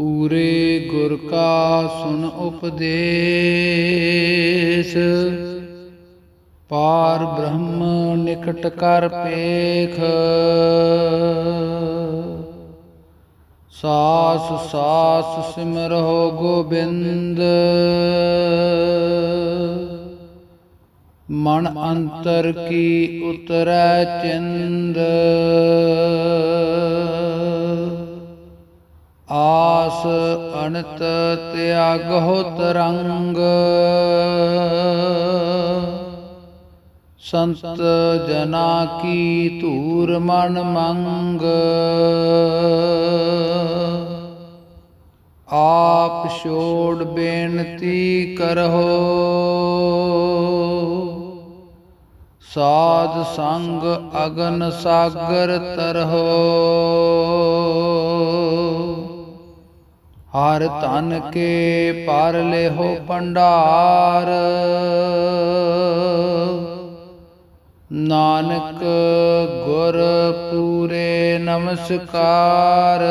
ਪੂਰੇ ਗੁਰ ਕਾ ਸੁਨ ਉਪਦੇਸ਼। ਪਾਰ ਬ੍ਰਹਮ ਨਿਕਟ ਕਰ ਪੇਖ। ਸਾਸ ਸਾਸ ਸਿਮਰੋ ਗੋਬਿੰਦ। ਮਨ ਅੰਤਰ ਕੀ ਉਤਰੈ ਚਿੰਦ। ਆ ਅਨਤ ਤਿਆਗਹੁ ਤਰੰਗ ਸੰਤ ਜਨਾ ਕੀ ਧੂਰ ਮਨ ਮੰਗ। ਆਪ ਛੋੜ ਬੇਨਤੀ ਕਰਹੁ। ਸਾਧ ਸੰਗ ਅਗਨ ਸਾਗਰ ਤਰਹੁ। ਹਰ ਧਨ ਕੇ ਪਰ ਲਿਹੋ ਭੰਡਾਰ। ਨਾਨਕ ਗੁਰ ਪੂਰੇ ਨਮਸਕਾਰ।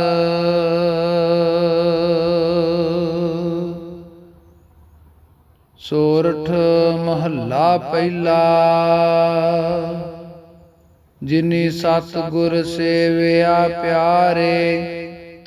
ਸੋਰਠ ਮਹੱਲਾ ਪਹਿਲਾ, ਜਿਨੀ ਸਤ ਗੁਰ ਸੇਵਿਆ ਪਿਆਰੇ।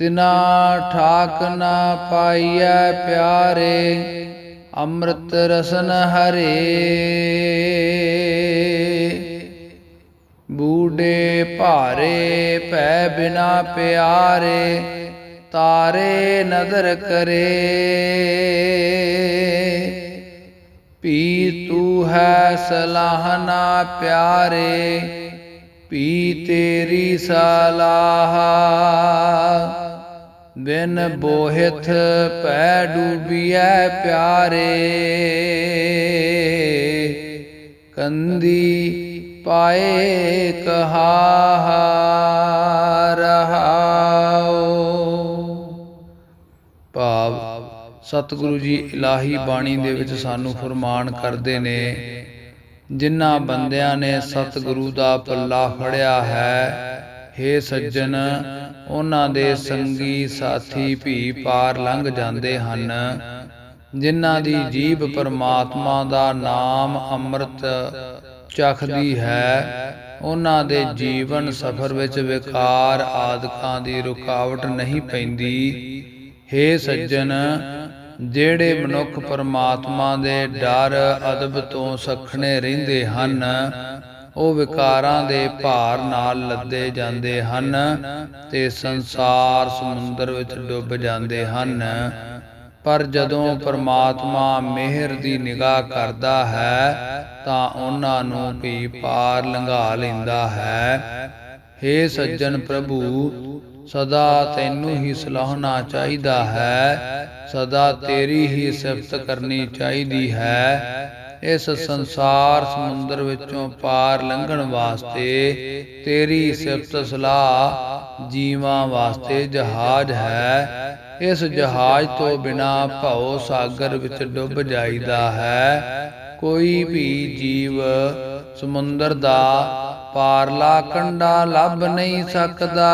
ਤਿਨਾ ਠਾਕ ਨਾ ਪਾਈਐ ਪਿਆਰੇ, ਅੰਮ੍ਰਿਤ ਰਸਨ ਹਰੇ। ਬੂਡੇ ਭਾਰੇ ਪੈ ਬਿਨਾ ਪਿਆਰੇ, ਤਾਰੇ ਨਦਰ ਕਰੇ। ਪੀ ਤੂ ਹੈ ਸਲਾਹਨਾ ਪਿਆਰੇ ਪੀ ਤੇਰੀ ਸਲਾਹ। ਬਿਨ ਬੋਹਿਤ ਪੈ ਡੂਬੀਐ ਪਿਆਰੇ। ਕੰਦੀ ਪਾਏ ਕਹਾ ਰਹਾਉ ਭਾਵ ਸਤਿਗੁਰੂ ਜੀ ਇਲਾਹੀ ਬਾਣੀ ਦੇ ਵਿੱਚ ਸਾਨੂੰ ਫਰਮਾਨ ਕਰਦੇ ਨੇ, ਜਿਨ੍ਹਾਂ ਬੰਦਿਆਂ ਨੇ ਸਤਿਗੁਰੂ ਦਾ ਪੱਲਾ ਫੜਿਆ ਹੈ ਹੇ ਸੱਜਣ, ਉਹਨਾਂ ਦੇ ਸੰਗੀ ਸਾਥੀ ਵੀ ਪਾਰ ਲੰਘ ਜਾਂਦੇ ਹਨ, ਜਿਨ੍ਹਾਂ ਦੀ ਜੀਬ ਪਰਮਾਤਮਾ ਦਾ ਨਾਮ ਅੰਮ੍ਰਿਤ ਚਖਦੀ ਹੈ। ਉਹਨਾਂ ਦੇ ਜੀਵਨ ਸਫਰ ਵਿੱਚ ਵਿਕਾਰ ਆਦਿਕਾਂ ਦੀ ਰੁਕਾਵਟ ਨਹੀਂ ਪੈਂਦੀ। ਹੇ ਸੱਜਣ, ਜਿਹੜੇ ਮਨੁੱਖ ਪਰਮਾਤਮਾ ਦੇ ਡਰ, ਅਦਬ ਤੋਂ ਸਖਣੇ ਰਹਿੰਦੇ ਹਨ ਉਹ ਵਿਕਾਰਾਂ ਦੇ ਭਾਰ ਨਾਲ ਲੱਦੇ ਜਾਂਦੇ ਹਨ ਤੇ ਸੰਸਾਰ ਸਮੁੰਦਰ ਵਿੱਚ ਡੁੱਬ ਜਾਂਦੇ ਹਨ। ਪਰ ਜਦੋਂ ਪਰਮਾਤਮਾ ਮਿਹਰ ਦੀ ਨਿਗਾਹ ਕਰਦਾ ਹੈ, ਤਾਂ ਉਹਨਾਂ ਨੂੰ ਵੀ ਪਾਰ ਲੰਘਾ ਲੈਂਦਾ ਹੈ। ਹੇ ਸੱਜਣ ਪ੍ਰਭੂ, ਸਦਾ ਤੈਨੂੰ ਹੀ ਸਲਾਹਣਾ ਚਾਹੀਦਾ ਹੈ, ਸਦਾ ਤੇਰੀ ਹੀ ਸਿਫਤ ਕਰਨੀ ਚਾਹੀਦੀ ਹੈ। ਇਸ ਸੰਸਾਰ ਸਮੁੰਦਰ ਵਿੱਚੋਂ ਪਾਰ ਲੰਘਣ ਵਾਸਤੇ ਤੇਰੀ ਸਿਫਤ ਸਲਾਹ ਜੀਵਾਂ ਵਾਸਤੇ ਜਹਾਜ਼ ਹੈ। ਇਸ ਜਹਾਜ਼ ਤੋਂ ਬਿਨਾ ਭਉ ਸਾਗਰ ਵਿੱਚ ਡੁੱਬ ਜਾਈਦਾ ਹੈ। ਕੋਈ ਵੀ ਜੀਵ ਸਮੁੰਦਰ ਦਾ ਪਾਰਲਾ ਕੰਡਾ ਲੱਭ ਨਹੀਂ ਸਕਦਾ।